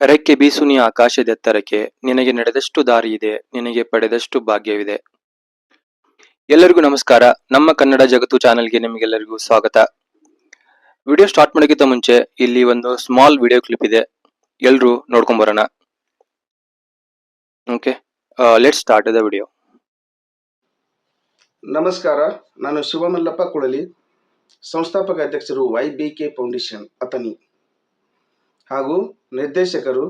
ರೆಕ್ಕೆ ಬೀಸುನಿ ಆಕಾಶದೆತ್ತರಕ್ಕೆ ನಿನಗೆ ನಡೆದಷ್ಟು ದಾರಿ ಇದೆ, ನಿನಗೆ ಪಡೆದಷ್ಟು ಭಾಗ್ಯವಿದೆ. ಎಲ್ಲರಿಗೂ ನಮಸ್ಕಾರ. ನಮ್ಮ ಕನ್ನಡ ಜಗತ್ತು ಚಾನೆಲ್ಗೆ ನಿಮಗೆಲ್ಲರಿಗೂ ಸ್ವಾಗತ. ವಿಡಿಯೋ ಸ್ಟಾರ್ಟ್ ಮಾಡೋಕ್ಕಿಂತ ಮುಂಚೆ ಇಲ್ಲಿ ಒಂದು ಸ್ಮಾಲ್ ವಿಡಿಯೋ ಕ್ಲಿಪ್ ಇದೆ. ಎಲ್ಲರೂ ನೋಡ್ಕೊಂಡ್ ಬರೋಣ. Okay let start the video ನಮಸ್ಕಾರ. ನಾನು ಶಿವಮಲ್ಲಪ್ಪ ಕುಳಲಿ, ಸಂಸ್ಥಾಪಕ ಅಧ್ಯಕ್ಷರು Y B K foundation Athani ಹಾಗೂ ನಿರ್ದೇಶಕರು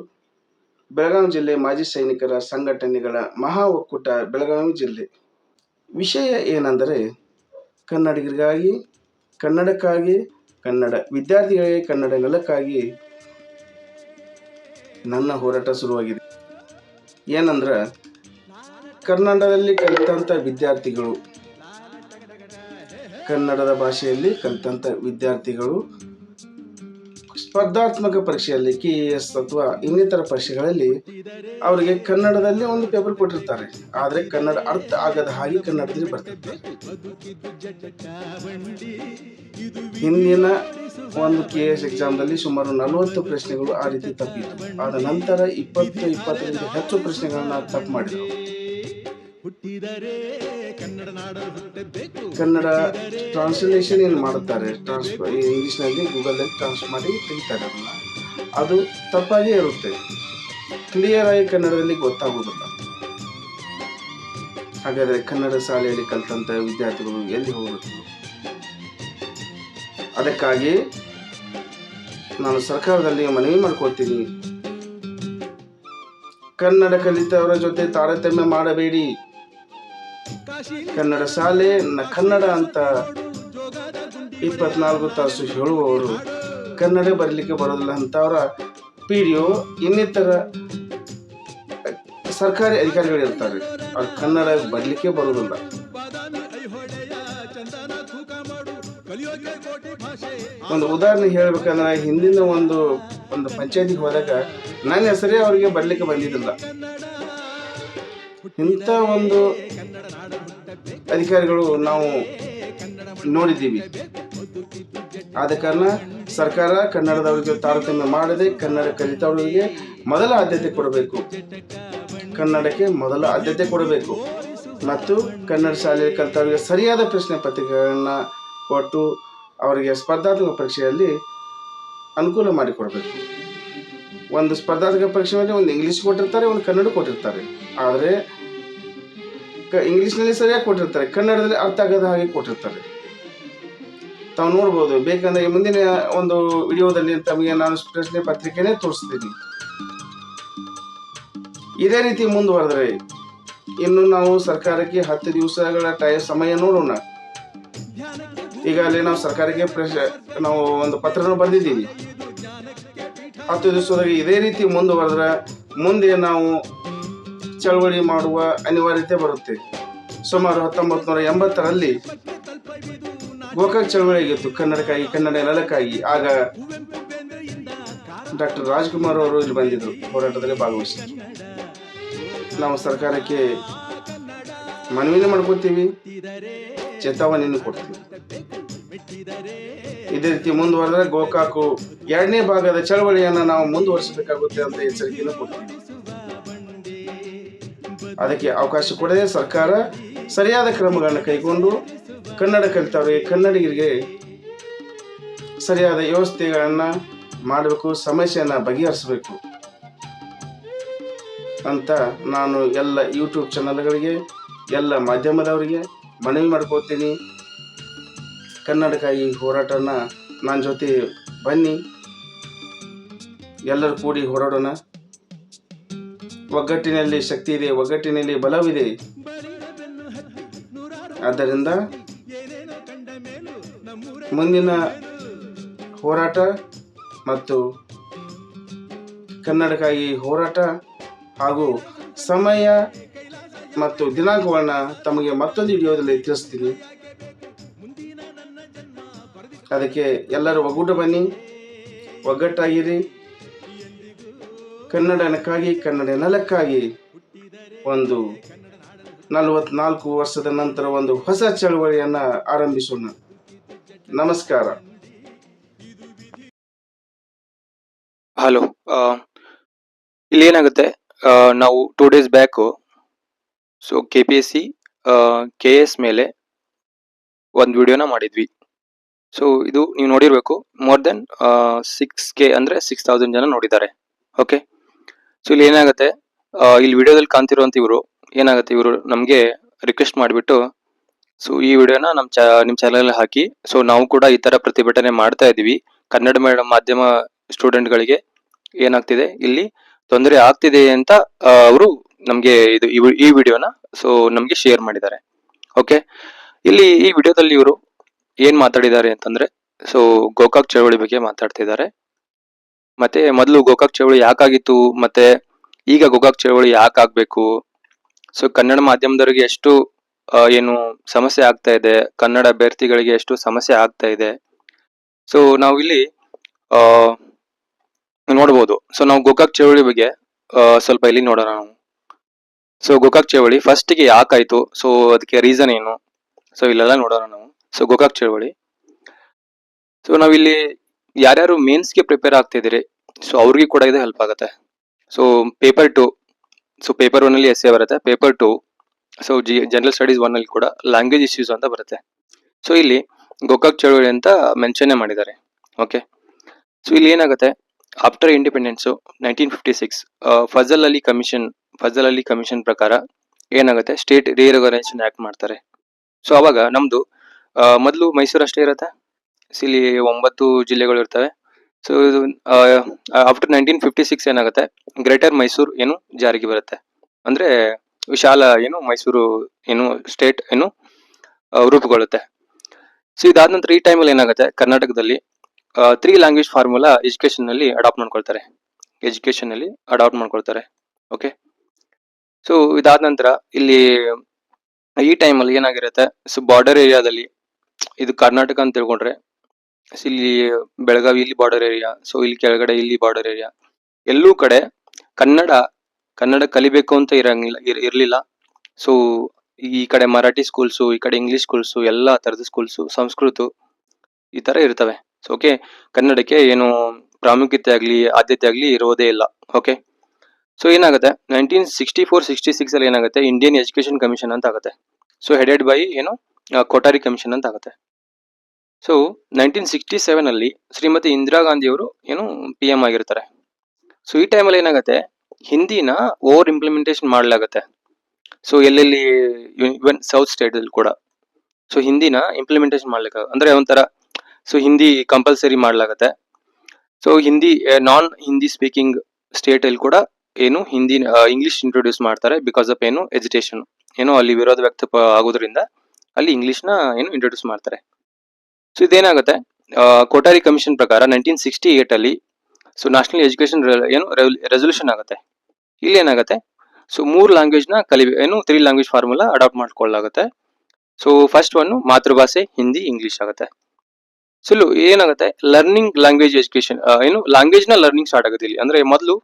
ಬೆಳಗಾವಿ ಜಿಲ್ಲೆ ಮಾಜಿ ಸೈನಿಕರ ಸಂಘಟನೆಗಳ ಮಹಾ ಒಕ್ಕೂಟ ಬೆಳಗಾವಿ ಜಿಲ್ಲೆ. ವಿಷಯ ಏನೆಂದರೆ, ಕನ್ನಡಿಗರಿಗಾಗಿ, ಕನ್ನಡಕ್ಕಾಗಿ, ಕನ್ನಡ ವಿದ್ಯಾರ್ಥಿಗಳಿಗೆ ಕನ್ನಡ ನೆಲಕ್ಕಾಗಿ ನನ್ನ ಹೋರಾಟ ಶುರುವಾಗಿದೆ. ಏನಂದ್ರೆ ಕನ್ನಡದಲ್ಲಿ ಕಲಿತಂಥ ವಿದ್ಯಾರ್ಥಿಗಳು, ಕನ್ನಡದ ಭಾಷೆಯಲ್ಲಿ ಕಲಿತಂಥ ವಿದ್ಯಾರ್ಥಿಗಳು ಸ್ಪರ್ಧಾತ್ಮಕ ಪರೀಕ್ಷೆಯಲ್ಲಿ ಕೆ ಎ ಎಸ್ ಅಥವಾ ಇನ್ನಿತರ ಪರೀಕ್ಷೆಗಳಲ್ಲಿ ಅವರಿಗೆ ಕನ್ನಡದಲ್ಲಿ ಒಂದು ಪೇಪರ್ ಕೊಟ್ಟಿರ್ತಾರೆ. ಆದರೆ ಕನ್ನಡ ಅರ್ಥ ಆಗದ ಹಾಗೆ ಕನ್ನಡದಲ್ಲಿ ಬರ್ತಿರ್ತಾರೆ ಹಿಂದಿನ ಒಂದು ಕೆ ಎಸ್ ಎಕ್ಸಾಮ್ನಲ್ಲಿ ಸುಮಾರು ನಲವತ್ತು ಪ್ರಶ್ನೆಗಳು ಆ ರೀತಿ ತಪ್ಪಿತ್ತು. ಆದ ನಂತರ ಇಪ್ಪತ್ತು, ಇಪ್ಪತ್ತರಿಂದ ಹೆಚ್ಚು ಪ್ರಶ್ನೆಗಳನ್ನ ತಪ್ಪು ಮಾಡಿದರು. ಕನ್ನಡ ಟ್ರಾನ್ಸ್ಲೇಷನ್ ಏನು ಮಾಡುತ್ತಾರೆ? ಟ್ರಾನ್ಸ್ಫರ್ ಇಂಗ್ಲೀಷ್ನಲ್ಲಿ ಗೂಗಲಲ್ಲಿ ಟ್ರಾನ್ಸ್ ಮಾಡಿ ತೆಗಿತಾರೆ ಅದನ್ನ. ಅದು ತಪ್ಪಾಗೇ ಇರುತ್ತೆ. ಕ್ಲಿಯರ್ ಆಗಿ ಕನ್ನಡದಲ್ಲಿ ಗೊತ್ತಾಗೋದಿಲ್ಲ. ಹಾಗಾದರೆ ಕನ್ನಡ ಶಾಲೆಯಲ್ಲಿ ಕಲಿತಂಥ ವಿದ್ಯಾರ್ಥಿಗಳು ಎಲ್ಲಿ ಹೋಗುತ್ತೆ ಅದಕ್ಕಾಗಿ ನಾನು ಸರ್ಕಾರದಲ್ಲಿ ಮನವಿ ಮಾಡ್ಕೊಳ್ತೀನಿ. ಕನ್ನಡ ಕಲಿತವರ ಜೊತೆ ತಾರತಮ್ಯ ಮಾಡಬೇಡಿ. ಕನ್ನಡ ಶಾಲೆ ಕನ್ನಡ ಅಂತ ಇಪ್ಪತ್ನಾಲ್ಕು ತಾಸು ಹೇಳುವವರು ಕನ್ನಡ ಬರಲಿಕ್ಕೆ ಬರೋದಿಲ್ಲ ಅಂತವರ ಪಿ ಡಿ ಒ ಇನ್ನಿತರ ಸರ್ಕಾರಿ ಅಧಿಕಾರಿಗಳು ಇರ್ತಾರೆ. ಅವ್ರು ಕನ್ನಡ ಬರಲಿಕ್ಕೆ ಬರೋದಿಲ್ಲ. ಒಂದು ಉದಾಹರಣೆ ಹೇಳ್ಬೇಕಂದ್ರೆ ಹಿಂದಿನ ಒಂದು ಒಂದು ಪಂಚಾಯತಿಗೆ ಹೋದಾಗ ನನ್ನ ಹೆಸರೇ ಅವರಿಗೆ ಬರ್ಲಿಕ್ಕೆ ಬಂದಿದ್ದಿಲ್ಲ. ಇಂಥ ಒಂದು ಅಧಿಕಾರಿಗಳು ನಾವು ನೋಡಿದ್ದೀವಿ. ಆದ ಕಾರಣ ಸರ್ಕಾರ ಕನ್ನಡದವರಿಗೆ ತಾರತಮ್ಯ ಮಾಡದೆ ಕನ್ನಡ ಕಲಿತವರಿಗೆ ಮೊದಲ ಆದ್ಯತೆ ಕೊಡಬೇಕು. ಕನ್ನಡಕ್ಕೆ ಮೊದಲ ಆದ್ಯತೆ ಕೊಡಬೇಕು. ಮತ್ತು ಕನ್ನಡ ಶಾಲೆಯಲ್ಲಿ ಕಲಿತವರಿಗೆ ಸರಿಯಾದ ಪ್ರಶ್ನೆ ಪತ್ರಿಕೆಗಳನ್ನು ಕೊಟ್ಟು ಅವರಿಗೆ ಸ್ಪರ್ಧಾತ್ಮಕ ಪರೀಕ್ಷೆಯಲ್ಲಿ ಅನುಕೂಲ ಮಾಡಿಕೊಡಬೇಕು. ಒಂದು ಸ್ಪರ್ಧಾತ್ಮಕ ಪರೀಕ್ಷೆಯಲ್ಲಿ ಒಂದು ಇಂಗ್ಲೀಷ್ ಕೊಟ್ಟಿರ್ತಾರೆ, ಒಂದು ಕನ್ನಡ ಕೊಟ್ಟಿರ್ತಾರೆ. ಆದರೆ ಕ ಇಂಗ್ಲೀಷ್ನಲ್ಲಿ ಸರಿಯಾಗಿ ಕೊಟ್ಟಿರ್ತಾರೆ, ಕನ್ನಡದಲ್ಲಿ ಅರ್ಥ ಆಗದ ಹಾಗೆ ಕೊಟ್ಟಿರ್ತಾರೆ. ತಾವು ನೋಡ್ಬೋದು, ಬೇಕಂದ್ರೆ ಮುಂದಿನ ಒಂದು ವಿಡಿಯೋದಲ್ಲಿ ತಮಗೆ ನಾನು ಪ್ರಶ್ನೆ ಪತ್ರಿಕೆನೇ ತೋರಿಸ್ತೀನಿ. ಇದೇ ರೀತಿ ಮುಂದುವರೆದ್ರೆ, ಇನ್ನು ನಾವು ಸರ್ಕಾರಕ್ಕೆ ಹತ್ತು ದಿವಸಗಳ ಟೈ, ಸಮಯ ನೋಡೋಣ. ಈಗಾಗಲೇ ನಾವು ಸರ್ಕಾರಕ್ಕೆ ಪ್ರಶ, ನಾವು ಒಂದು ಪತ್ರನ ಬರೆದಿದ್ದೀವಿ. ಹತ್ತು ದಿವಸದಾಗ ಇದೇ ರೀತಿ ಮುಂದುವರೆದ್ರೆ, ಮುಂದೆ ನಾವು ಚಳವಳಿ ಮಾಡುವ ಅನಿವಾರ್ಯತೆ ಬರುತ್ತೆ. ಸುಮಾರು ಹತ್ತೊಂಬತ್ತು ನೂರ ಎಂಬತ್ತರಲ್ಲಿ ಗೋಕಾಕ್ ಚಳವಳಿ ಆಗಿತ್ತು ಕನ್ನಡಕ್ಕಾಗಿ ಕನ್ನಡ ನೆಲಕ್ಕಾಗಿ ಆಗ ಡಾಕ್ಟರ್ ರಾಜ್ಕುಮಾರ್ ಅವರು ಇಲ್ಲಿ ಬಂದಿದ್ರು, ಹೋರಾಟದಲ್ಲಿ ಭಾಗವಹಿಸಿದ್ರು. ನಾವು ಸರ್ಕಾರಕ್ಕೆ ಮನವಿನ ಮಾಡ್ಕೊತೀವಿ ಚೇತಾವಣೆಯನ್ನು ಕೊಡ್ತೀವಿ. ಇದೇ ರೀತಿ ಮುಂದುವರೆದ್ರೆ ಗೋಕಾಕು ಎರಡನೇ ಭಾಗದ ಚಳವಳಿಯನ್ನು ನಾವು ಮುಂದುವರಿಸಬೇಕಾಗುತ್ತೆ ಅಂತ ಎಚ್ಚರಿಕೆಯನ್ನು ಕೊಡ್ತೀವಿ. ಅದಕ್ಕೆ ಅವಕಾಶ ಕೊಡದೆ ಸರ್ಕಾರ ಸರಿಯಾದ ಕ್ರಮಗಳನ್ನು ಕೈಗೊಂಡು ಕನ್ನಡ ಕಲಿತವರಿಗೆ ಕನ್ನಡಿಗರಿಗೆ ಸರಿಯಾದ ವ್ಯವಸ್ಥೆಗಳನ್ನು ಮಾಡಬೇಕು, ಸಮಸ್ಯೆಯನ್ನು ಬಗೆಹರಿಸಬೇಕು ಅಂತ ನಾನು ಎಲ್ಲ ಯೂಟ್ಯೂಬ್ ಚಾನಲ್ಗಳಿಗೆ, ಎಲ್ಲ ಮಾಧ್ಯಮದವರಿಗೆ ಮನವಿ ಮಾಡ್ಕೋತೀನಿ ಕನ್ನಡಕ್ಕಾಗಿ ಹೋರಾಟನ ನನ್ನ ಜೊತೆ ಬನ್ನಿ. ಎಲ್ಲರೂ ಕೂಡಿ ಹೋರಾಡೋಣ. ಒಗ್ಗಟ್ಟಿನಲ್ಲಿ ಶಕ್ತಿ ಇದೆ, ಒಗ್ಗಟ್ಟಿನಲ್ಲಿ ಬಲವಿದೆ. ಆದ್ದರಿಂದ ಮುಂದಿನ ಹೋರಾಟ ಮತ್ತು ಕನ್ನಡಕ್ಕಾಗಿ ಹೋರಾಟ ಹಾಗೂ ಸಮಯ ಮತ್ತು ದಿನಾಂಕವನ್ನು ತಮಗೆ ಮತ್ತೊಂದು ವಿಡಿಯೋದಲ್ಲಿ ತಿಳಿಸ್ತೀನಿ. ಅದಕ್ಕೆ ಎಲ್ಲರೂ ಒಗ್ಗೂಟ ಬನ್ನಿ, ಒಗ್ಗಟ್ಟಾಗಿರಿ. ಕನ್ನಡನಕ್ಕಾಗಿ, ಕನ್ನಡ ನೆಲಕ್ಕಾಗಿ ಒಂದು ನಲವತ್ನಾಲ್ಕು ವರ್ಷದ ನಂತರ ಒಂದು ಹೊಸ ಚಳವಳಿಯನ್ನ ಆರಂಭಿಸೋಣ. ನಮಸ್ಕಾರ. ಹಲೋ ಇಲ್ಲಿ ಏನಾಗುತ್ತೆ? ನಾವು two days back so K P S C K S ಮೇಲೆ ಒಂದು ವಿಡಿಯೋನ ಮಾಡಿದ್ವಿ. ಸೊ ಇದು ನೀವು ನೋಡಿರಬೇಕು ಮೋರ್ ದೆನ್ ಸಿಕ್ಸ್ ಕೆ ಅಂದ್ರೆ ಸಿಕ್ಸ್ ತೌಸಂಡ್ ಜನ ನೋಡಿದ್ದಾರೆ. ಓಕೆ ಸೊ ಇಲ್ಲಿ ಏನಾಗುತ್ತೆ? ಇಲ್ಲಿ ವಿಡಿಯೋದಲ್ಲಿ ಕಾಣ್ತಿರುವಂತ ಇವರು, ಏನಾಗುತ್ತೆ? ಇವರು ನಮಗೆ ರಿಕ್ವೆಸ್ಟ್ ಮಾಡಿಬಿಟ್ಟು ಸೊ ಈ ವಿಡಿಯೋನ ನಮ್ಮ ಚಾ ನಿಮ್ಮ ಚಾನಲ್ ಹಾಕಿ ಸೊ ನಾವು ಕೂಡ ಈ ತರ ಪ್ರತಿಭಟನೆ ಮಾಡ್ತಾ ಇದೀವಿ ಕನ್ನಡ ಮೇಡಮ್ ಮಾಧ್ಯಮ ಸ್ಟೂಡೆಂಟ್ಗಳಿಗೆ ಏನಾಗ್ತಿದೆ? ಇಲ್ಲಿ ತೊಂದರೆ ಆಗ್ತಿದೆ ಅಂತ ಅವರು ನಮಗೆ ಇದು, ಈ ವಿಡಿಯೋನ ಸೊ ನಮಗೆ ಶೇರ್ ಮಾಡಿದ್ದಾರೆ. ಓಕೆ ಇಲ್ಲಿ ಈ ವಿಡಿಯೋದಲ್ಲಿ ಇವರು ಏನ್ ಮಾತಾಡಿದ್ದಾರೆ ಅಂತಂದ್ರೆ ಸೊ ಗೋಕಾಕ್ ಚಳವಳಿ ಬಗ್ಗೆ ಮಾತಾಡ್ತಿದ್ದಾರೆ. ಮತ್ತೆ ಮೊದಲು ಗೋಕಾಕ್ ಚಳವಳಿ ಯಾಕಾಗಿತ್ತು? ಮತ್ತೆ ಈಗ ಗೋಕಾಕ್ ಚಳವಳಿ ಯಾಕಾಗ್ಬೇಕು? ಸೊ ಕನ್ನಡ ಮಾಧ್ಯಮದವರಿಗೆ ಎಷ್ಟು ಏನು ಸಮಸ್ಯೆ ಆಗ್ತಾ ಇದೆ? ಕನ್ನಡ ಅಭ್ಯರ್ಥಿಗಳಿಗೆ ಎಷ್ಟು ಸಮಸ್ಯೆ ಆಗ್ತಾ ಇದೆ? ಸೊ ನಾವು ಇಲ್ಲಿ ನೋಡ್ಬೋದು. ಸೊ ನಾವು ಗೋಕಾಕ್ ಚಳವಳಿ ಬಗ್ಗೆ ಸ್ವಲ್ಪ ಇಲ್ಲಿ ನೋಡೋಣ ನಾವು. ಸೊ ಗೋಕಾಕ್ ಚಳವಳಿ ಫಸ್ಟ್ಗೆ ಯಾಕಾಯ್ತು? ಸೊ ಅದಕ್ಕೆ ರೀಸನ್ ಏನು? ಸೊ ಇಲ್ಲೆಲ್ಲ ನೋಡೋಣ ನಾವು. ಸೊ ಗೋಕಾಕ್ ಚಳವಳಿ. ಸೊ ನಾವಿಲ್ಲಿ ಯಾರ್ಯಾರು ಮೇನ್ಸ್ಗೆ ಪ್ರಿಪೇರ್ ಆಗ್ತಿದ್ದೀರಿ ಸೊ ಅವ್ರಿಗೆ ಕೂಡ ಇದು ಹೆಲ್ಪ್ ಆಗುತ್ತೆ. So paper two so paper ಒನ್ನಲ್ಲಿ ಎಸ್ ಎ ಬರುತ್ತೆ. Paper two so G general studies ಒನ್ನಲ್ಲಿ ಕೂಡ ಲ್ಯಾಂಗ್ವೇಜ್ ಇಶ್ಯೂಸ್ ಅಂತ ಬರುತ್ತೆ. ಸೊ ಇಲ್ಲಿ ಗೋಕಾಕ್ ಚಳುವಳಿ ಅಂತ ಮೆನ್ಷನ್ ಮಾಡಿದ್ದಾರೆ. ಓಕೆ ಸೊ ಇಲ್ಲಿ ಏನಾಗುತ್ತೆ? After independence nineteen fifty six Fazal Ali commission Fazal Ali commission ಪ್ರಕಾರ ಏನಾಗುತ್ತೆ? ಸ್ಟೇಟ್ ರಿಆರ್ಗನೈಸೇಷನ್ ಆಕ್ಟ್ ಮಾಡ್ತಾರೆ. ಸೊ ಅವಾಗ ನಮ್ದು ಮೊದಲು ಮೈಸೂರು ಅಷ್ಟೇ ಇರುತ್ತೆ? ಇಲ್ಲಿ ಒಂಬತ್ತು ಜಿಲ್ಲೆಗಳು ಇರ್ತವೆ. ಸೊ ಇದು ಆಫ್ಟರ್ ನೈನ್ಟೀನ್ ಫಿಫ್ಟಿ ಸಿಕ್ಸ್ ಏನಾಗುತ್ತೆ? ಗ್ರೇಟರ್ ಮೈಸೂರು ಏನು ಜಾರಿಗೆ ಬರುತ್ತೆ. ಅಂದ್ರೆ ವಿಶಾಲ ಏನು ಮೈಸೂರು ಏನು ಸ್ಟೇಟ್ ಏನು ರೂಪುಗೊಳ್ಳುತ್ತೆ. ಸೊ ಇದಾದ ನಂತರ ಈ ಟೈಮಲ್ಲಿ ಏನಾಗುತ್ತೆ? ಕರ್ನಾಟಕದಲ್ಲಿ ತ್ರೀ ಲ್ಯಾಂಗ್ವೇಜ್ ಫಾರ್ಮುಲಾ ಎಜುಕೇಶನ್ನಲ್ಲಿ ಅಡಾಪ್ಟ್ ಮಾಡ್ಕೊಳ್ತಾರೆ. ಎಜುಕೇಶನ್ ಅಲ್ಲಿ ಅಡಾಪ್ಟ್ ಮಾಡ್ಕೊಳ್ತಾರೆ. ಓಕೆ ಸೊ ಇದಾದ ನಂತರ ಇಲ್ಲಿ ಈ ಟೈಮಲ್ಲಿ ಏನಾಗಿರುತ್ತೆ? ಸೊ ಬಾರ್ಡರ್ ಏರಿಯಾದಲ್ಲಿ ಇದು ಕರ್ನಾಟಕ ಅಂತ ತಿಳ್ಕೊಂಡ್ರೆ ಇಲ್ಲಿ ಬೆಳಗಾವಿ ಇಲ್ಲಿ ಬಾರ್ಡರ್ ಏರಿಯಾ ಸೊ ಇಲ್ಲಿ ಕೆಳಗಡೆ ಇಲ್ಲಿ ಬಾರ್ಡರ್ ಏರಿಯಾ ಎಲ್ಲೂ ಕಡೆ ಕನ್ನಡ ಕನ್ನಡ ಕಲಿಬೇಕು ಅಂತ ಇರಂಗಿಲ್ಲ ಇರಲಿಲ್ಲ. ಸೊ ಈ ಕಡೆ ಮರಾಠಿ ಸ್ಕೂಲ್ಸು ಈ ಕಡೆ ಇಂಗ್ಲಿಷ್ ಸ್ಕೂಲ್ಸು ಎಲ್ಲ ತರದ ಸ್ಕೂಲ್ಸು ಸಂಸ್ಕೃತ ಈ ಥರ ಇರ್ತವೆ. ಸೊ ಓಕೆ ಕನ್ನಡಕ್ಕೆ ಏನು ಪ್ರಾಮುಖ್ಯತೆ ಆಗಲಿ, ಆದ್ಯತೆ ಆಗಲಿ ಇರೋದೇ ಇಲ್ಲ. ಓಕೆ ಸೊ ಏನಾಗುತ್ತೆ? Nineteen sixty four sixty six ಅಲ್ಲಿ ಏನಾಗುತ್ತೆ? ಇಂಡಿಯನ್ ಎಜುಕೇಶನ್ ಕಮಿಷನ್ ಅಂತ ಆಗುತ್ತೆ. ಸೊ ಹೆಡೆಡ್ ಬೈ ಏನು? ಕೊಟಾರಿ ಕಮಿಷನ್ ಅಂತ ಆಗುತ್ತೆ. ಸೊ ನೈನ್ಟೀನ್ ಸಿಕ್ಸ್ಟಿ ಸೆವೆನಲ್ಲಿ ಶ್ರೀಮತಿ ಇಂದಿರಾ ಗಾಂಧಿ ಅವರು ಏನು ಪಿ ಎಂ ಆಗಿರ್ತಾರೆ. ಸೊ ಈ ಟೈಮಲ್ಲಿ ಏನಾಗುತ್ತೆ? ಹಿಂದಿನ ಓವರ್ ಇಂಪ್ಲಿಮೆಂಟೇಷನ್ ಮಾಡಲಾಗುತ್ತೆ. ಸೊ ಎಲ್ಲೆಲ್ಲಿ ಇವನ್ ಸೌತ್ ಸ್ಟೇಟ್ ಅಲ್ಲಿ ಕೂಡ. ಸೊ ಹಿಂದಿನ ಇಂಪ್ಲಿಮೆಂಟೇಷನ್ ಮಾಡ್ಲಿಕ್ಕೆ, ಅಂದ್ರೆ ಒಂಥರ so Hindi compulsory ಮಾಡಲಾಗತ್ತೆ. So Hindi non Hindi speaking state ಅಲ್ಲಿ ಕೂಡ ಏನು ಹಿಂದಿ ಇಂಗ್ಲಿಷ್ ಇಂಟ್ರೊಡ್ಯೂಸ್ ಮಾಡ್ತಾರೆ ಬಿಕಾಸ್ ಆಫ್ ಏನು ಎಜುಟೇಷನ್ ಏನೋ ಅಲ್ಲಿ ವಿರೋಧ ವ್ಯಕ್ತ ಆಗೋದ್ರಿಂದ ಅಲ್ಲಿ ಇಂಗ್ಲಿಷ್ನ ಏನು ಇಂಟ್ರೊಡ್ಯೂಸ್ ಮಾಡ್ತಾರೆ. ಸೊ ಇದೇನಾಗುತ್ತೆ? ಕೋಟಾರಿ ಕಮಿಷನ್ ಪ್ರಕಾರ ನೈನ್ಟೀನ್ ಸಿಕ್ಸ್ಟಿ ಏಟ್ ಅಲ್ಲಿ ಸೊ ನ್ಯಾಷನಲ್ ಎಜುಕೇಶನ್ ಏನು ರೆಸೊಲ್ಯೂಷನ್ ಆಗುತ್ತೆ. ಇಲ್ಲಿ ಏನಾಗುತ್ತೆ? ಸೊ ಮೂರು ಲ್ಯಾಂಗ್ವೇಜ್ನ ಕಲಿ ಏನು ತ್ರೀ ಲ್ಯಾಂಗ್ವೇಜ್ ಫಾರ್ಮುಲಾ ಅಡಾಪ್ಟ್ ಮಾಡ್ಕೊಳ್ಳಾಗುತ್ತೆ ಸೊ ಫಸ್ಟ್ ಒನ್ ಮಾತೃಭಾಷೆ, ಹಿಂದಿ ಇಂಗ್ಲಿಷ್ ಆಗುತ್ತೆ. ಸೊ ಏನಾಗುತ್ತೆ? ಲರ್ನಿಂಗ್ ಲ್ಯಾಂಗ್ವೇಜ್ ಎಜುಕೇಶನ್ ಏನು ಲ್ಯಾಂಗ್ವೇಜ್ನ ಲರ್ನಿಂಗ್ ಸ್ಟಾರ್ಟ್ ಆಗುತ್ತೆ ಇಲ್ಲಿ. ಅಂದ್ರೆ ಮೊದಲು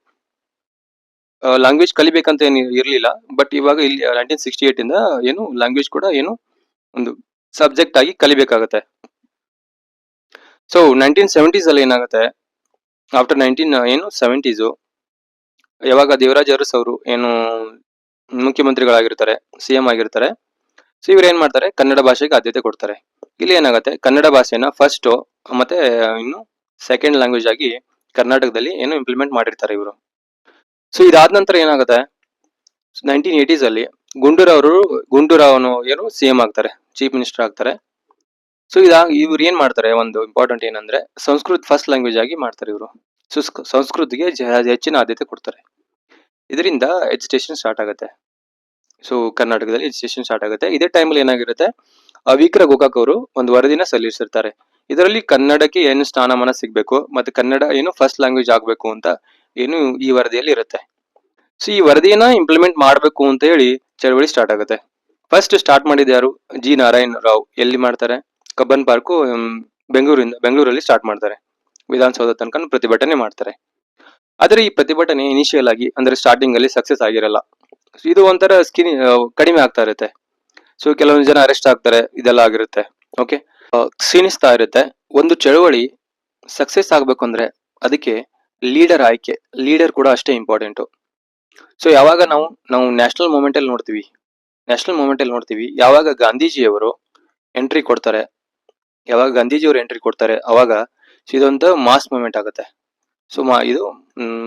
ಲ್ಯಾಂಗ್ವೇಜ್ ಕಲಿಬೇಕಂತ ಏನು ಇರಲಿಲ್ಲ. ಬಟ್ ಇವಾಗ ಇಲ್ಲಿ ನೈನ್ಟೀನ್ ಸಿಕ್ಸ್ಟಿ ಏಟ್ ಇಂದ, ಏನು ಲ್ಯಾಂಗ್ವೇಜ್ ಕೂಡ, ಏನು, ಒಂದು ಸಬ್ಜೆಕ್ಟ್ ಆಗಿ ಕಲಿಬೇಕಾಗುತ್ತೆ. ಸೊ ನೈನ್ಟೀನ್ ಸೆವೆಂಟೀಸ್ ಅಲ್ಲಿ ಏನಾಗುತ್ತೆ? ಆಫ್ಟರ್ ನೈನ್ಟೀನ್ ಏನು? ಸೆವೆಂಟೀಸು ಯಾವಾಗ ದೇವರಾಜ್ ಅರಸ್ ಅವರು ಏನು ಮುಖ್ಯಮಂತ್ರಿಗಳಾಗಿರ್ತಾರೆ ಸಿ ಎಂ ಆಗಿರ್ತಾರೆ. ಸೊ ಇವ್ರು ಏನ್ ಮಾಡ್ತಾರೆ? ಕನ್ನಡ ಭಾಷೆಗೆ ಆದ್ಯತೆ ಕೊಡ್ತಾರೆ. ಇಲ್ಲಿ ಏನಾಗುತ್ತೆ? ಕನ್ನಡ ಭಾಷೆನ ಫಸ್ಟ್ ಮತ್ತೆ ಇನ್ನು ಸೆಕೆಂಡ್ ಲ್ಯಾಂಗ್ವೇಜ್ ಆಗಿ ಕರ್ನಾಟಕದಲ್ಲಿ ಏನು ಇಂಪ್ಲಿಮೆಂಟ್ ಮಾಡಿರ್ತಾರೆ ಇವರು. ಸೊ ಇದಾದ ನಂತರ ಏನಾಗುತ್ತೆ? ನೈನ್ಟೀನ್ ಏಟೀಸ್ ಅಲ್ಲಿ ಗುಂಡೂರಾವ್ ಅವರು ಏನು ಸಿ ಎಂ ಆಗ್ತಾರೆ ಚೀಫ್ ಮಿನಿಸ್ಟರ್ ಆಗ್ತಾರೆ. ಸೊ ಇದಾಗಿ ಇವ್ರು ಏನ್ ಮಾಡ್ತಾರೆ? ಒಂದು ಇಂಪಾರ್ಟೆಂಟ್ ಏನಂದ್ರೆ ಸಂಸ್ಕೃತ್ ಫಸ್ಟ್ ಲ್ಯಾಂಗ್ವೇಜ್ ಆಗಿ ಮಾಡ್ತಾರೆ ಇವರು. ಸಂಸ್ಕೃತಿಗೆ ಹೆಚ್ಚಿನ ಆದ್ಯತೆ ಕೊಡ್ತಾರೆ. ಇದರಿಂದ ಎಜುಕೇಶನ್ ಸ್ಟಾರ್ಟ್ ಆಗುತ್ತೆ. ಸೊ ಕರ್ನಾಟಕದಲ್ಲಿ ಎಜುಕೇಶನ್ ಸ್ಟಾರ್ಟ್ ಆಗುತ್ತೆ. ಇದೇ ಟೈಮಲ್ಲಿ ಏನಾಗಿರುತ್ತೆ? ಅವಿಕ್ರ ಗೋಕಾಕ್ ಅವರು ಒಂದು ವರದಿನ ಸಲ್ಲಿಸಿರ್ತಾರೆ. ಇದರಲ್ಲಿ ಕನ್ನಡಕ್ಕೆ ಏನು ಸ್ಥಾನಮಾನ ಸಿಗ್ಬೇಕು ಮತ್ತೆ ಕನ್ನಡ ಏನು ಫಸ್ಟ್ ಲ್ಯಾಂಗ್ವೇಜ್ ಆಗ್ಬೇಕು ಅಂತ ಏನು ಈ ವರದಿಯಲ್ಲಿ ಇರುತ್ತೆ. ಸೊ ಈ ವರದಿಯನ್ನ ಇಂಪ್ಲಿಮೆಂಟ್ ಮಾಡಬೇಕು ಅಂತ ಹೇಳಿ ಚಳವಳಿ ಸ್ಟಾರ್ಟ್ ಆಗುತ್ತೆ. ಫಸ್ಟ್ ಸ್ಟಾರ್ಟ್ ಮಾಡಿದ ಯಾರು ಜಿ ನಾರಾಯಣ ರಾವ್. ಎಲ್ಲಿ ಮಾಡ್ತಾರೆ? ಕಬ್ಬನ್ ಪಾರ್ಕು ಬೆಂಗಳೂರಿಂದ, ಬೆಂಗಳೂರಲ್ಲಿ ಸ್ಟಾರ್ಟ್ ಮಾಡ್ತಾರೆ. ವಿಧಾನಸೌಧ ತನಕ ಪ್ರತಿಭಟನೆ ಮಾಡ್ತಾರೆ. ಆದ್ರೆ ಈ ಪ್ರತಿಭಟನೆ ಇನಿಷಿಯಲ್ ಆಗಿ, ಅಂದ್ರೆ ಸ್ಟಾರ್ಟಿಂಗ್ ಅಲ್ಲಿ ಸಕ್ಸಸ್ ಆಗಿರಲ್ಲ. ಇದು ಒಂಥರ ಸ್ಕಿನ್ ಕಡಿಮೆ ಆಗ್ತಾ ಇರುತ್ತೆ. ಸೊ ಕೆಲವೊಂದು ಜನ ಅರೆಸ್ಟ್ ಆಗ್ತಾರೆ, ಇದೆಲ್ಲ ಆಗಿರುತ್ತೆ. ಓಕೆ ಕ್ಷೀಣಿಸ್ತಾ ಇರುತ್ತೆ. ಒಂದು ಚಳುವಳಿ ಸಕ್ಸಸ್ ಆಗ್ಬೇಕು ಅಂದ್ರೆ ಅದಕ್ಕೆ ಲೀಡರ್ ಆಯ್ಕೆ ಲೀಡರ್ ಕೂಡ ಅಷ್ಟೇ ಇಂಪಾರ್ಟೆಂಟ್ ಸೊ ಯಾವಾಗ ನಾವು ನಾವು ನ್ಯಾಷನಲ್ ಮೂಮೆಂಟಲ್ಲಿ ನೋಡ್ತೀವಿ ನ್ಯಾಷನಲ್ ಮೂಮೆಂಟಲ್ಲಿ ನೋಡ್ತೀವಿ, ಯಾವಾಗ ಗಾಂಧೀಜಿಯವರು ಎಂಟ್ರಿ ಕೊಡ್ತಾರೆ ಯಾವಾಗ ಗಾಂಧೀಜಿಯವರು ಎಂಟ್ರಿ ಕೊಡ್ತಾರೆ, ಅವಾಗ ಇದೊಂದು ಮಾಸ್ ಮೂಮೆಂಟ್ ಆಗುತ್ತೆ. ಸೊ ಮಾ, ಇದು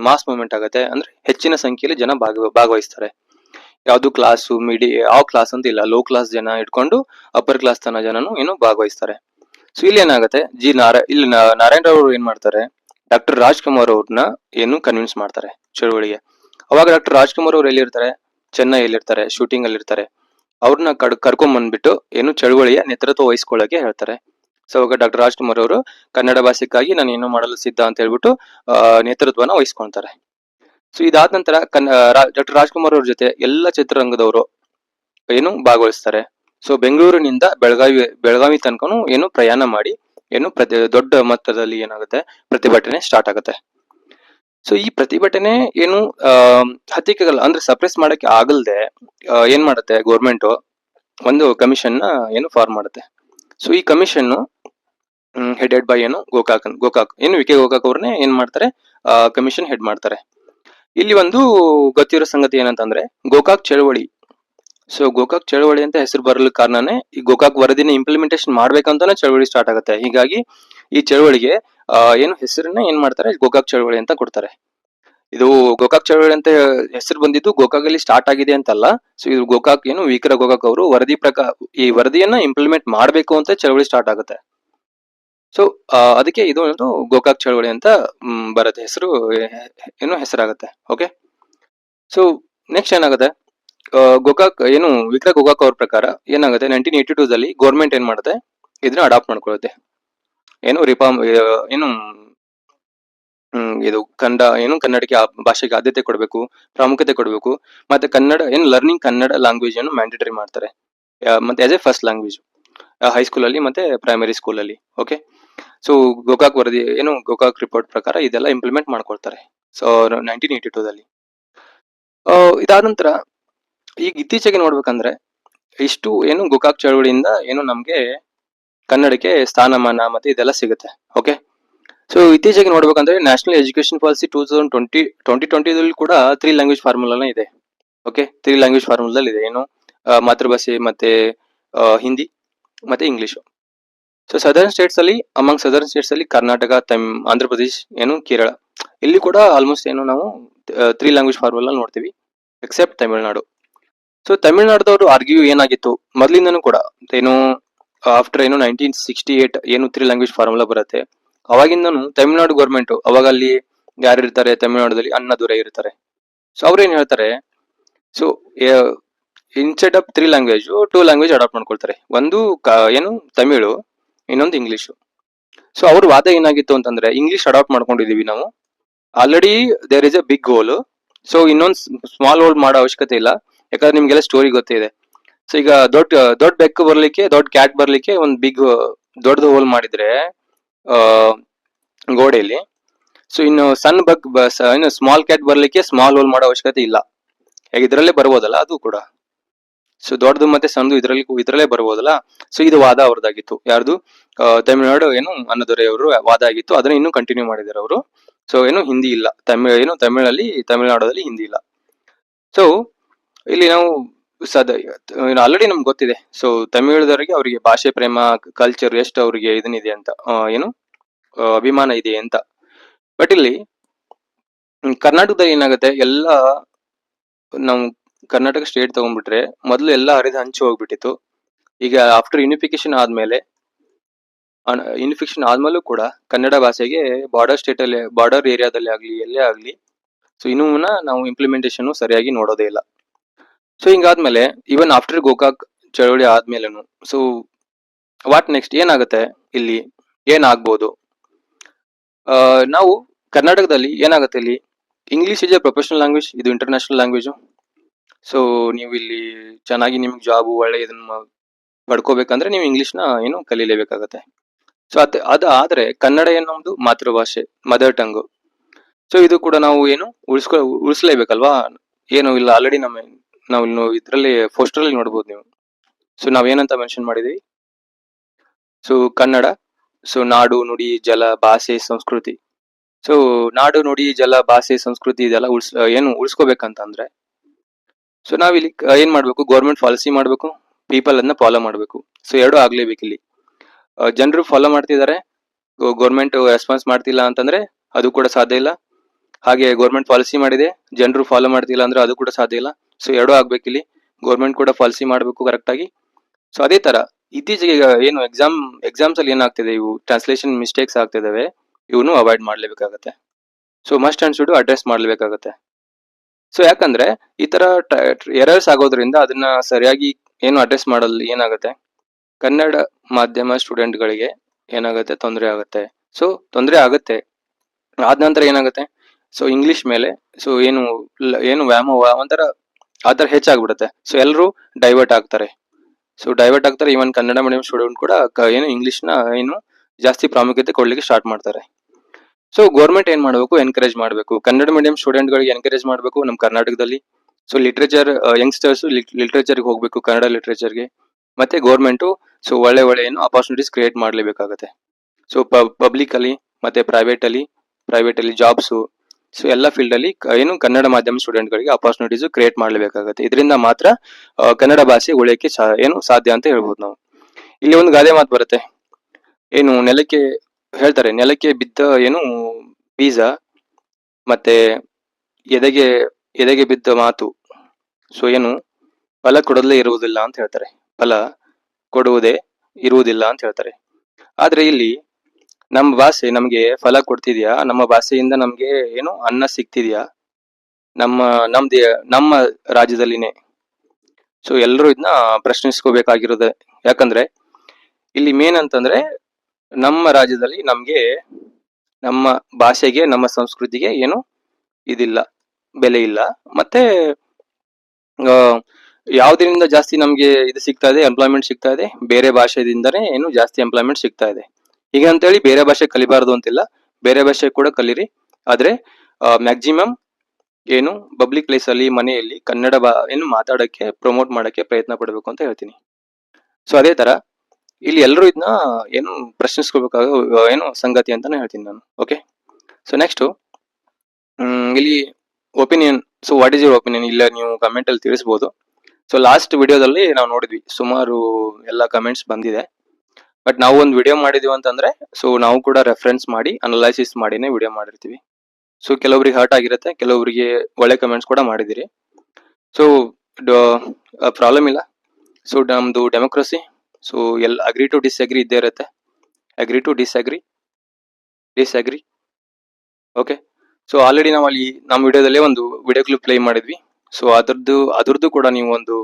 ಮಾಸ್ ಮೂಮೆಂಟ್ ಆಗುತ್ತೆ. ಅಂದ್ರೆ ಹೆಚ್ಚಿನ ಸಂಖ್ಯೆಯಲ್ಲಿ ಜನ ಭಾಗ, ಭಾಗವಹಿಸ್ತಾರೆ. ಯಾವುದು ಕ್ಲಾಸು ಮಿಡಿ ಯಾವ ಕ್ಲಾಸ್ ಅಂತ ಇಲ್ಲ ಲೋ ಕ್ಲಾಸ್ ಜನ ಇಟ್ಕೊಂಡು ಅಪ್ಪರ್ ಕ್ಲಾಸ್ ತನ ಜನನು ಏನು ಭಾಗವಹಿಸ್ತಾರೆ. ಸೊ ಇಲ್ಲಿ ಏನಾಗುತ್ತೆ, ಜಿ ನಾರ, ಇಲ್ಲಿ ನಾರಾಯಣ ರಾವ್ ಅವರು ಏನ್ ಮಾಡ್ತಾರೆ ಡಾಕ್ಟರ್ ರಾಜ್ಕುಮಾರ್ ಅವ್ರನ್ನ ಏನು ಕನ್ವಿನ್ಸ್ ಮಾಡ್ತಾರೆ ಚಳುವಳಿಗೆ. ಅವಾಗ ಡಾಕ್ಟರ್ ರಾಜ್ಕುಮಾರ್ ಅವ್ರು ಎಲ್ಲಿರ್ತಾರೆ ಚೆನ್ನೈಯಲ್ಲಿರ್ತಾರೆ ಶೂಟಿಂಗ್ ಅಲ್ಲಿ ಇರ್ತಾರೆ ಅವ್ರನ್ನ ಕಡ್ ಕರ್ಕೊಂಡ್ ಬಂದ್ಬಿಟ್ಟು ಏನು ಚಳುವಳಿಯ ನೇತೃತ್ವ ವಹಿಸ್ಕೊಳ್ಳೋಕೆ ಹೇಳ್ತಾರೆ. ಸೊ ಅವಾಗ ಡಾಕ್ಟರ್ ರಾಜ್ಕುಮಾರ್ ಅವರು ಕನ್ನಡ ಭಾಷೆಗಾಗಿ ನಾನು ಏನು ಮಾಡಲು ಸಿದ್ಧ ಅಂತ ಹೇಳ್ಬಿಟ್ಟು ನೇತೃತ್ವನ ವಹಿಸ್ಕೊಳ್ತಾರೆ. ಸೊ ಇದಾದ ನಂತರ ಕನ್ನ ಡಾಕ್ಟರ್ ರಾಜ್ಕುಮಾರ್ ಅವ್ರ ಜೊತೆ ಎಲ್ಲ ಚಿತ್ರರಂಗದವರು ಏನು ಭಾಗವಹಿಸ್ತಾರೆ. ಸೊ ಬೆಂಗಳೂರಿನಿಂದ ಬೆಳಗಾವಿ ಬೆಳಗಾವಿ ತನಕನು ಏನು ಪ್ರಯಾಣ ಮಾಡಿ ಏನು ಪ್ರತಿ ದೊಡ್ಡ ಮಟ್ಟದಲ್ಲಿ ಏನಾಗುತ್ತೆ ಪ್ರತಿಭಟನೆ ಸ್ಟಾರ್ಟ್ ಆಗುತ್ತೆ. ಸೊ ಈ ಪ್ರತಿಭಟನೆ ಏನು ಆ, ಹತ್ತಿಕ್ಕಗಲ್ಲ ಅಂದ್ರೆ ಸಪ್ರೆಸ್ ಮಾಡಕ್ಕೆ ಆಗಲ್ದೆ ಏನ್ ಮಾಡುತ್ತೆ ಗೌರ್ಮೆಂಟ್ ಒಂದು ಕಮಿಷನ್ ಏನು ಫಾರ್ಮ್ ಮಾಡುತ್ತೆ. ಸೊ ಈ ಕಮಿಷನ್ ಹೆಡೆಡ್ ಬೈ ಏನು? ಗೋಕಾಕ್ ಗೋಕಾಕ್. ಏನು ವಿಕೆ ಗೋಕಾಕ್ ಅವ್ರನ್ನೇ ಏನ್ ಮಾಡ್ತಾರೆ? ಕಮಿಷನ್ ಹೆಡ್ ಮಾಡ್ತಾರೆ. ಇಲ್ಲಿ ಒಂದು ಗೊತ್ತಿರೋ ಸಂಗತಿ ಏನಂತಂದ್ರೆ, ಗೋಕಾಕ್ ಚಳವಳಿ. ಸೊ ಗೋಕಾಕ್ ಚಳವಳಿ ಅಂತ ಹೆಸರು ಬರಲು ಕಾರಣನೇ, ಈ ಗೋಕಾಕ್ ವರದಿನ ಇಂಪ್ಲಿಮೆಂಟೇಷನ್ ಮಾಡ್ಬೇಕಂತಾನೆ ಚಳವಳಿ ಸ್ಟಾರ್ಟ್ ಆಗುತ್ತೆ. ಹೀಗಾಗಿ, ಈ ಚಳವಳಿಗೆ ಏನು ಹೆಸರನ್ನ ಏನ್ ಮಾಡ್ತಾರೆ? ಗೋಕಾಕ್ ಚಳವಳಿ ಅಂತ ಕೊಡ್ತಾರೆ. ಇದು ಗೋಕಾಕ್ ಚಳವಳಿ ಅಂತ ಹೆಸರು ಬಂದಿದ್ದು ಗೋಕಾಕ್ ಅಲ್ಲಿ ಸ್ಟಾರ್ಟ್ ಆಗಿದೆ ಅಂತಲ್ಲ. ಸೊ ಇದು ಗೋಕಾಕ್ ಏನು ವಿಕ್ರ ಗೋಕಾಕ್ ಅವರು ವರದಿ ಪ್ರಕಾರ ಈ ವರದಿಯನ್ನ ಇಂಪ್ಲಿಮೆಂಟ್ ಮಾಡಬೇಕು ಅಂತ ಚಳವಳಿ ಸ್ಟಾರ್ಟ್ ಆಗುತ್ತೆ. ಸೊ ಅದಕ್ಕೆ ಇದು ಒಂದು ಗೋಕಾಕ್ ಚಳವಳಿ ಅಂತ ಬರುತ್ತೆ. ಹೆಸರು ಏನು ಹೆಸರಾಗುತ್ತೆ. ಓಕೆ ಸೊ ನೆಕ್ಸ್ಟ್ ಏನಾಗುತ್ತೆ? ಗೋಕಾಕ್, ಏನು ವಿಕ್ರ ಗೋಕಾಕ್ ಅವ್ರ ಪ್ರಕಾರ ಏನಾಗುತ್ತೆ? ನೈನ್ಟೀನ್ ಏಯ್ಟಿ ದಲ್ಲಿ ಗೌರ್ಮೆಂಟ್ ಏನ್ ಮಾಡುತ್ತೆ? ಇದನ್ನ ಅಡಾಪ್ಟ್ ಮಾಡ್ಕೊಳುತ್ತೆ ಏನು ರಿಫಾರ್ಮ್ ಏನು ಇದು ಕನ್ನಡ, ಏನು ಕನ್ನಡಕ್ಕೆ ಭಾಷೆಗೆ ಆದ್ಯತೆ ಕೊಡಬೇಕು, ಪ್ರಾಮುಖ್ಯತೆ ಕೊಡಬೇಕು, ಮತ್ತೆ ಕನ್ನಡ, ಏನು ಲರ್ನಿಂಗ್ ಕನ್ನಡ ಲ್ಯಾಂಗ್ವೇಜ್ ಅನ್ನು ಮ್ಯಾಂಡೇಟರಿ ಮಾಡ್ತಾರೆ. ಮತ್ತೆ as a first language high school ಅಲ್ಲಿ ಮತ್ತೆ ಪ್ರೈಮರಿ ಸ್ಕೂಲ್ ಅಲ್ಲಿ. ಓಕೆ ಸೊ ಗೋಕಾಕ್ ವರದಿ ಏನು ಗೋಕಾಕ್ ರಿಪೋರ್ಟ್ ಪ್ರಕಾರ ಇದೆಲ್ಲ ಇಂಪ್ಲಿಮೆಂಟ್ ಮಾಡ್ಕೊಳ್ತಾರೆ. ಸೊ ನೈನ್ಟೀನ್ ಏಯ್ಟಿ ದಲ್ಲಿ. ಆ, ಇದಾದ ನಂತರ ಈಗ ಇತ್ತೀಚೆಗೆ ನೋಡ್ಬೇಕಂದ್ರೆ ಇಷ್ಟು ಏನು ಗೋಕಾಕ್ ಚಳವಳಿಯಿಂದ ಏನು ನಮ್ಗೆ ಕನ್ನಡಕ್ಕೆ ಸ್ಥಾನಮಾನ ಮತ್ತೆ ಇದೆಲ್ಲ ಸಿಗುತ್ತೆ. ಓಕೆ ಸೊ ಇತ್ತೀಚೆಗೆ ನೋಡ್ಬೇಕಂದ್ರೆ national education policy two thousand twenty twenty ಟ್ವೆಂಟಿದಲ್ಲಿ ಕೂಡ ತ್ರೀ ಲ್ಯಾಂಗ್ವೇಜ್ ಫಾರ್ಮುಲಾನ ಇದೆ. ಓಕೆ ತ್ರೀ ಲ್ಯಾಂಗ್ವೇಜ್ ಫಾರ್ಮುಲಾದಲ್ಲಿ ಇದೆ. ಏನು ಮಾತೃಭಾಷೆ ಮತ್ತೆ ಹಿಂದಿ ಮತ್ತೆ ಇಂಗ್ಲಿಷ್ ಸೊ ಸದರ್ನ್ ಸ್ಟೇಟ್ಸ್ ಅಲ್ಲಿ ಅಮಂಗ್ ಸದರ್ನ್ ಸ್ಟೇಟ್ಸ್ ಅಲ್ಲಿ ಕರ್ನಾಟಕ ತಮ್ ಆಂಧ್ರ ಪ್ರದೇಶ್ ಏನು ಕೇರಳ ಇಲ್ಲಿ ಕೂಡ ಆಲ್ಮೋಸ್ಟ್ ಏನು ನಾವು ತ್ರೀ ಲ್ಯಾಂಗ್ವೇಜ್ ಫಾರ್ಮುಲಾ ನೋಡ್ತೀವಿ ಎಕ್ಸೆಪ್ಟ್ ತಮಿಳ್ನಾಡು ಸೊ ತಮಿಳ್ನಾಡದವರು ಆರ್ಗ್ಯೂ ಏನಾಗಿತ್ತು? ಮೊದಲಿಂದನೂ ಕೂಡ, ಏನು ಆಫ್ಟರ್ ಏನು ನೈನ್ಟೀನ್ ಸಿಕ್ಸ್ಟಿ ಏಟ್ ಏನು ತ್ರೀ ಲ್ಯಾಂಗ್ವೇಜ್ ಫಾರ್ಮುಲಾ ಬರುತ್ತೆ, ಅವಾಗಿಂದನು ತಮಿಳ್ನಾಡು ಗೌರ್ಮೆಂಟ್ ಅವಾಗ ಅಲ್ಲಿ ಯಾರು ಇರ್ತಾರೆ? ತಮಿಳ್ನಾಡಲ್ಲಿ ದೂರ ಇರ್ತಾರೆ. ಸೊ ಅವ್ರು ಏನು ಹೇಳ್ತಾರೆ? So instead of three language two language adopt ಮಾಡ್ಕೊಳ್ತಾರೆ. ಒಂದು ಏನು, ತಮಿಳು ಇನ್ನೊಂದು ಇಂಗ್ಲಿಷ್ ಸೊ ಅವ್ರ ವಾದ ಏನಾಗಿತ್ತು ಅಂತಂದ್ರೆ ಇಂಗ್ಲಿಷ್ ಅಡಾಪ್ಟ್ ಮಾಡ್ಕೊಂಡಿದೀವಿ ನಾವು. Already there is a big goal so ಇನ್ನೊಂದು ಸ್ಮಾಲ್ ಹೋಲ್ ಮಾಡೋ ಅವಶ್ಯಕತೆ ಇಲ್ಲ. ಯಾಕಂದ್ರೆ ನಿಮ್ಗೆಲ್ಲ ಸ್ಟೋರಿ ಗೊತ್ತಿದೆ ಸೊ ಈಗ ದೊಡ್ಡ ದೊಡ್ಡ ಬೆಕ್ಕು ಬರ್ಲಿಕ್ಕೆ, ದೊಡ್ಡ ಕ್ಯಾಟ್ ಬರ್ಲಿಕ್ಕೆ ಒಂದು ಬಿಗ್ ದೊಡ್ಡದು ಹೋಲ್ ಮಾಡಿದ್ರೆ ಗೋಡೆಯಲ್ಲಿ. ಸೊ ಇನ್ನು ಸಣ್ಣ ಬಗ್ ಇನ್ನು ಸ್ಮಾಲ್ ಕ್ಯಾಟ್ ಬರ್ಲಿಕ್ಕೆ ಸ್ಮಾಲ್ ಹೋಲ್ ಮಾಡೋ ಅವಶ್ಯಕತೆ ಇಲ್ಲ. ಹೇಗೆ ಇದ್ರಲ್ಲೇ ಬರ್ಬೋದಲ್ಲ, ಅದು ಕೂಡ. ಸೊ ದೊಡ್ಡದು ಮತ್ತೆ ಸಣ್ಣದು ಇದರಲ್ಲಿ ಇದ್ರಲ್ಲೇ ಬರ್ಬೋದಲ್ಲ? ಸೊ ಇದು ವಾದ ಅವ್ರದ್ದಾಗಿತ್ತು. ಯಾರ್ದು? ತಮಿಳುನಾಡು ಏನು ಅನ್ನದೊರೆ ಅವರು ವಾದ ಆಗಿತ್ತು. ಅದನ್ನ ಇನ್ನೂ ಕಂಟಿನ್ಯೂ ಮಾಡಿದಾರೆ ಅವರು. ಸೊ ಏನು ಹಿಂದಿ ಇಲ್ಲ. ತಮಿಳ್ ಏನು ತಮಿಳಲ್ಲಿ, ತಮಿಳುನಾಡಲ್ಲಿ ಹಿಂದಿ ಇಲ್ಲ. ಸೊ ಇಲ್ಲಿ ನಾವು ಸದ ಆಲ್ರೆಡಿ ನಮ್ಗೆ ಗೊತ್ತಿದೆ. ಸೊ ತಮಿಳದವರಿಗೆ ಅವರಿಗೆ ಭಾಷೆ, ಪ್ರೇಮ ಕಲ್ಚರ್ ಎಷ್ಟು ಅವರಿಗೆ ಇದನ್ನಿದೆ ಅಂತ ಏನು ಅಭಿಮಾನ ಇದೆ ಅಂತ. ಬಟ್ ಇಲ್ಲಿ ಕರ್ನಾಟಕದಲ್ಲಿ ಏನಾಗುತ್ತೆ? ಎಲ್ಲ, ನಾವು ಕರ್ನಾಟಕ ಸ್ಟೇಟ್ ತಗೊಂಡ್ಬಿಟ್ರೆ ಮೊದಲು ಎಲ್ಲ ಹರಿದು ಹಂಚಿ ಹೋಗ್ಬಿಟ್ಟಿತ್ತು. ಈಗ ಆಫ್ಟರ್ ಯೂನಿಫಿಕೇಶನ್ ಆದ್ಮೇಲೆ ಯೂನಿಫಿಕೇಶನ್ ಆದ್ಮೇಲೂ ಕೂಡ ಕನ್ನಡ ಭಾಷೆಗೆ ಬಾರ್ಡರ್ ಸ್ಟೇಟ್ ಅಲ್ಲಿ ಬಾರ್ಡರ್ ಏರಿಯಾದಲ್ಲಿ ಆಗ್ಲಿ, ಎಲ್ಲೇ ಆಗ್ಲಿ ಸೊ ಇನ್ನೂ ನಾವು ಇಂಪ್ಲಿಮೆಂಟೇಶನ್ ಸರಿಯಾಗಿ ನೋಡೋದೇ ಇಲ್ಲ. ಸೊ ಹಿಂಗಾದ್ಮೇಲೆ ಇವನ್ ಆಫ್ಟರ್ ಗೋಕಾಕ್ ಚಳವಳಿ ಆದ್ಮೇಲೆನು ಸೊ ವಾಟ್ ನೆಕ್ಸ್ಟ್ ಏನಾಗುತ್ತೆ ಇಲ್ಲಿ? ಏನಾಗ್ಬೋದು? ನಾವು ಕರ್ನಾಟಕದಲ್ಲಿ ಏನಾಗುತ್ತೆ ಇಲ್ಲಿ? English is a professional language ಇದು ಇಂಟರ್ನ್ಯಾಷನಲ್ ಲ್ಯಾಂಗ್ವೇಜು ಸೊ ನೀವು ಇಲ್ಲಿ ಚೆನ್ನಾಗಿ ನಿಮ್ಗೆ ಜಾಬ್ ಒಳ್ಳೆ ಇದನ್ನ ಪಡ್ಕೋಬೇಕಂದ್ರೆ ನೀವು ಇಂಗ್ಲಿಷ್ನ ಏನು ಕಲೀಲೇಬೇಕಾಗತ್ತೆ. ಸೊ ಅದ್, ಅದು ಆದರೆ ಕನ್ನಡ ಎನ್ನುವುದು ಮಾತೃಭಾಷೆ ಮದರ್ ಟಂಗು ಸೊ ಇದು ಕೂಡ ನಾವು ಏನು ಉಳಿಸ್ಕೊ, ಉಳಿಸ್ಲೇಬೇಕಲ್ವಾ? ಏನು ಇಲ್ಲ ಆಲ್ರೆಡಿ ನಮ್ಮ, ನಾವು ಇದರಲ್ಲಿ ಪೋಸ್ಟರಲ್ಲಿ ನೋಡ್ಬೋದು ನೀವು. ಸೊ ನಾವೇನಂತ ಮೆನ್ಷನ್ ಮಾಡಿದೀವಿ? ಸೊ ಕನ್ನಡ ಸೊ ನಾಡು, ನುಡಿ, ಜಲ, ಭಾಷೆ, ಸಂಸ್ಕೃತಿ. ಸೊ ನಾಡು, ನುಡಿ, ಜಲ, ಭಾಷೆ, ಸಂಸ್ಕೃತಿ ಇದೆಲ್ಲ ಉಳ್ಸ್, ಏನು ಉಳಿಸ್ಕೋಬೇಕಂತಂದ್ರೆ ಸೊ ನಾವಿಲ್ಲಿ ಏನ್ ಮಾಡ್ಬೇಕು? ಗೌರ್ಮೆಂಟ್ ಪಾಲಿಸಿ ಮಾಡ್ಬೇಕು ಪೀಪಲ್ ಅದನ್ನ ಫಾಲೋ ಮಾಡ್ಬೇಕು. ಸೊ ಎರಡು ಆಗ್ಲೇಬೇಕು ಇಲ್ಲಿ. ಜನರು ಫಾಲೋ ಮಾಡ್ತಿದ್ದಾರೆ ಗೌರ್ಮೆಂಟ್ ರೆಸ್ಪಾನ್ಸ್ ಮಾಡ್ತಿಲ್ಲ ಅಂತಂದ್ರೆ ಅದು ಕೂಡ ಸಾಧ್ಯ ಇಲ್ಲ. ಹಾಗೆ ಗೌರ್ಮೆಂಟ್ ಪಾಲಿಸಿ ಮಾಡಿದೆ, ಜನರು ಫಾಲೋ ಮಾಡ್ತಿಲ್ಲ ಅಂದ್ರೆ ಅದು ಕೂಡ ಸಾಧ್ಯ ಇಲ್ಲ. ಸೊ ಎರಡು ಆಗ್ಬೇಕಿಲ್ಲಿ ಗೌರ್ಮೆಂಟ್ ಕೂಡ ಪಾಲಿಸಿ ಮಾಡಬೇಕು ಕರೆಕ್ಟ್ ಆಗಿ. ಸೊ ಅದೇ ತರ, ಇತ್ತೀಚೆಗೆ ಏನು ಎಕ್ಸಾಮ್ ಎಕ್ಸಾಮ್ಸ್ ಅಲ್ಲಿ ಏನಾಗ್ತಿದೆ? ಇವು ಟ್ರಾನ್ಸ್ಲೇಷನ್ ಮಿಸ್ಟೇಕ್ಸ್ ಆಗ್ತಿದಾವೆ. ಇವನು avoid ಮಾಡ್ಲೇಬೇಕಾಗತ್ತೆ. So must and should address ಮಾಡ್ಲೇಬೇಕಾಗತ್ತೆ. So ಯಾಕಂದ್ರೆ ಈ ತರ ಎರರ್ಸ್ ಆಗೋದ್ರಿಂದ ಅದನ್ನ ಸರಿಯಾಗಿ ಏನು ಅಡ್ರೆಸ್ ಮಾಡಲ್ ಏನಾಗುತ್ತೆ? ಕನ್ನಡ ಮಾಧ್ಯಮ ಸ್ಟೂಡೆಂಟ್ಗಳಿಗೆ ಏನಾಗುತ್ತೆ? ತೊಂದರೆ ಆಗುತ್ತೆ. ಸೊ ತೊಂದರೆ ಆಗುತ್ತೆ. ಆದ ನಂತರ ಏನಾಗುತ್ತೆ? ಸೊ ಇಂಗ್ಲಿಷ್ ಮೇಲೆ ಸೊ ಏನು ಏನು ವ್ಯಾಮೋಹ, ಒಂಥರ ಆ ಥರ ಹೆಚ್ಚಾಗ್ಬಿಡುತ್ತೆ. ಸೊ ಎಲ್ಲರೂ ಡೈವರ್ಟ್ ಆಗ್ತಾರೆ. ಸೊ ಡೈವರ್ಟ್ ಆಗ್ತಾರೆ. ಈವನ್ ಕನ್ನಡ ಮೀಡಿಯಂ ಸ್ಟೂಡೆಂಟ್ ಕೂಡ ಏನು ಇಂಗ್ಲಿಷ್ನ ಏನು ಜಾಸ್ತಿ ಪ್ರಾಮುಖ್ಯತೆ ಕೊಡ್ಲಿಕ್ಕೆ ಸ್ಟಾರ್ಟ್ ಮಾಡ್ತಾರೆ. ಸೊ ಗೌರ್ಮೆಂಟ್ ಏನ್ ಮಾಡಬೇಕು? ಎನ್ಕರೇಜ್ ಮಾಡಬೇಕು. ಕನ್ನಡ ಮೀಡಿಯಂ ಸ್ಟೂಡೆಂಟ್ಗಳಿಗೆ ಎನ್ಕರೇಜ್ ಮಾಡಬೇಕು ನಮ್ಮ ಕರ್ನಾಟಕದಲ್ಲಿ. ಸೊ ಲಿಟ್ರೇಚರ್ ಯಂಗ್ಸ್ಟರ್ಸ್ ಲಿಟ್ರೇಚರ್ಗೆ ಹೋಗ್ಬೇಕು ಕನ್ನಡ ಲಿಟ್ರೇಚರ್ಗೆ ಮತ್ತೆ ಗೌರ್ಮೆಂಟು ಸೊ ಒಳ್ಳೆ ಒಳ್ಳೆ ಏನು ಅಪಾರ್ಚುನಿಟೀಸ್ ಕ್ರಿಯೇಟ್ ಮಾಡಲೇಬೇಕಾಗತ್ತೆ. ಸೊ ಪಬ್ಲಿಕ್ ಅಲ್ಲಿ, ಮತ್ತೆ ಪ್ರೈವೇಟ್ ಅಲ್ಲಿ ಪ್ರೈವೇಟ್ ಅಲ್ಲಿ ಜಾಬ್ಸು ಸೊ ಎಲ್ಲ ಫೀಲ್ಡ್ ಅಲ್ಲಿ ಏನು ಕನ್ನಡ ಮಾಧ್ಯಮ ಸ್ಟೂಡೆಂಟ್ಗಳಿಗೆ ಅಪಾರ್ಚುನಿಟೀಸ್ ಕ್ರಿಯೇಟ್ ಮಾಡಲೇಬೇಕಾಗುತ್ತೆ. ಇದರಿಂದ ಮಾತ್ರ ಕನ್ನಡ ಭಾಷೆ ಉಳಿಯಕ್ಕೆ ಏನು ಸಾಧ್ಯ ಅಂತ ಹೇಳ್ಬೋದು ನಾವು. ಇಲ್ಲಿ ಒಂದು ಗಾದೆ ಮಾತು ಬರುತ್ತೆ. ಏನು ನೆಲಕ್ಕೆ ಹೇಳ್ತಾರೆ, ನೆಲಕ್ಕೆ ಬಿದ್ದ ಏನು? ಬೀಜ. ಮತ್ತೆ ಎದೆಗೆ ಎದೆಗೆ ಬಿದ್ದ ಮಾತು. ಸೊ ಏನು? ಫಲ ಕೊಡಲೇ ಇರುವುದಿಲ್ಲ ಅಂತ ಹೇಳ್ತಾರೆ. ಫಲ ಕೊಡುವುದೇ ಇರುವುದಿಲ್ಲ ಅಂತ ಹೇಳ್ತಾರೆ. ಆದ್ರೆ ಇಲ್ಲಿ ನಮ್ಮ ಭಾಷೆ ನಮಗೆ ಫಲ ಕೊಡ್ತಿದ್ಯಾ? ನಮ್ಮ ಭಾಷೆಯಿಂದ ನಮ್ಗೆ ಏನು? ಅನ್ನ ಸಿಗ್ತಿದ್ಯಾ? ನಮ್ಮ, ನಮ್ದೇ, ನಮ್ಮ ರಾಜ್ಯದಲ್ಲಿನೇ. ಸೊ ಎಲ್ಲರೂ ಇದನ್ನ ಪ್ರಶ್ನಿಸ್ಕೋಬೇಕಾಗಿರೋದೆ. ಯಾಕಂದ್ರೆ ಇಲ್ಲಿ ಮೇನ್ ಅಂತಂದ್ರೆ ನಮ್ಮ ರಾಜ್ಯದಲ್ಲಿ ನಮ್ಗೆ ನಮ್ಮ ಭಾಷೆಗೆ, ನಮ್ಮ ಸಂಸ್ಕೃತಿಗೆ ಏನು ಇದಿಲ್ಲ, ಬೆಲೆ ಇಲ್ಲ. ಮತ್ತೆ ಯಾವ್ದರಿಂದ ಜಾಸ್ತಿ ನಮ್ಗೆ ಇದು ಸಿಗ್ತಾ ಇದೆ ಎಂಪ್ಲಾಯ್ಮೆಂಟ್ ಸಿಗ್ತಾ ಇದೆ, ಬೇರೆ ಭಾಷೆದಿಂದನೇ ಏನು ಜಾಸ್ತಿ ಎಂಪ್ಲಾಯ್ಮೆಂಟ್ ಸಿಗ್ತಾ ಇದೆ. ಈಗ ಅಂತೇಳಿ ಬೇರೆ ಭಾಷೆ ಕಲಿಬಾರ್ದು ಅಂತಿಲ್ಲ. ಬೇರೆ ಭಾಷೆ ಕೂಡ ಕಲೀರಿ. ಆದ್ರೆ ಮ್ಯಾಕ್ಸಿಮಮ್ ಏನು ಪಬ್ಲಿಕ್ ಪ್ಲೇಸಲ್ಲಿ ಮನೆಯಲ್ಲಿ ಕನ್ನಡ ಬಾ, ಏನು ಮಾತಾಡಕ್ಕೆ ಪ್ರಮೋಟ್ ಮಾಡೋಕೆ ಪ್ರಯತ್ನ ಪಡಬೇಕು ಅಂತ ಹೇಳ್ತೀನಿ. ಸೊ ಅದೇ ತರ ಇಲ್ಲಿ ಎಲ್ಲರೂ ಇದನ್ನ ಏನು ಪ್ರಶ್ನಿಸ್ಕೋಬೇಕಾಗ ಏನು ಸಂಗತಿ ಅಂತಾನೆ ಹೇಳ್ತೀನಿ ನಾನು ಓಕೆ ಸೊ ನೆಕ್ಸ್ಟ್ ಇಲ್ಲಿ opinion so what is your opinion ಇಲ್ಲ, ನೀವು ಕಮೆಂಟ್ ಅಲ್ಲಿ ತಿಳಿಸ್ಬೋದು. ಸೊ ಲಾಸ್ಟ್ ವಿಡಿಯೋದಲ್ಲಿ ನಾವು ನೋಡಿದ್ವಿ, ಸುಮಾರು ಎಲ್ಲ ಕಮೆಂಟ್ಸ್ ಬಂದಿದೆ. ಬಟ್ ನಾವು ಒಂದು ವಿಡಿಯೋ ಮಾಡಿದೀವಿ ಅಂತಂದ್ರೆ ಸೊ ನಾವು ಕೂಡ ರೆಫರೆನ್ಸ್ ಮಾಡಿ ಅನಲೈಸಿಸ್ ಮಾಡಿನೇ ವಿಡಿಯೋ ಮಾಡಿರ್ತೀವಿ. ಸೊ ಕೆಲವೊಬ್ರಿಗೆ ಹರ್ಟ್ ಆಗಿರುತ್ತೆ ಕೆಲವೊಬ್ರಿಗೆ ಒಳ್ಳೆ ಕಮೆಂಟ್ಸ್ ಕೂಡ ಮಾಡಿದಿರಿ ಸೊ ಪ್ರಾಬ್ಲಮ್ ಇಲ್ಲ. ಸೊ ನಮ್ದು democracy so all agree to disagree ಇದ್ದೇ ಇರುತ್ತೆ. Agree to disagree disagree okay so already ನಾವು ಅಲ್ಲಿ ನಮ್ಮ ವಿಡಿಯೋದಲ್ಲೇ ಒಂದು ವಿಡಿಯೋ ಕ್ಲಿಪ್ ಪ್ಲೇ ಮಾಡಿದ್ವಿ. ಸೊ ಅದರದ್ದು ಅದರದ್ದು ಕೂಡ ನೀವು ಒಂದು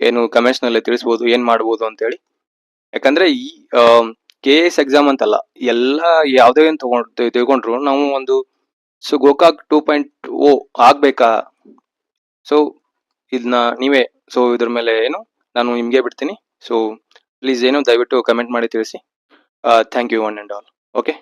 ಏನು ಕಮೆಂಟ್ಸ್ನಲ್ಲಿ ತಿಳಿಸ್ಬೋದು, ಏನು ಮಾಡ್ಬೋದು ಅಂತೇಳಿ. ಯಾಕಂದ್ರೆ ಈ ಕೆ ಎಸ್ ಎಕ್ಸಾಮ್ ಅಂತಲ್ಲ, ಎಲ್ಲ ಯಾವುದೇ ಏನು ತಗೊಂಡ್ ತಗೊಂಡ್ರು ನಾವು ಒಂದು, so Gokak two point O ಆಗ್ಬೇಕಾ? So ಇದನ್ನ ನೀವೇ ಸೊ ಇದ್ರ ಮೇಲೆ ಏನು, ನಾನು ನಿಮಗೆ ಬಿಡ್ತೀನಿ. ಸೊ ಪ್ಲೀಸ್ ಏನು ದಯವಿಟ್ಟು ಕಮೆಂಟ್ ಮಾಡಿ ತಿಳಿಸಿ. Thank you one and all okay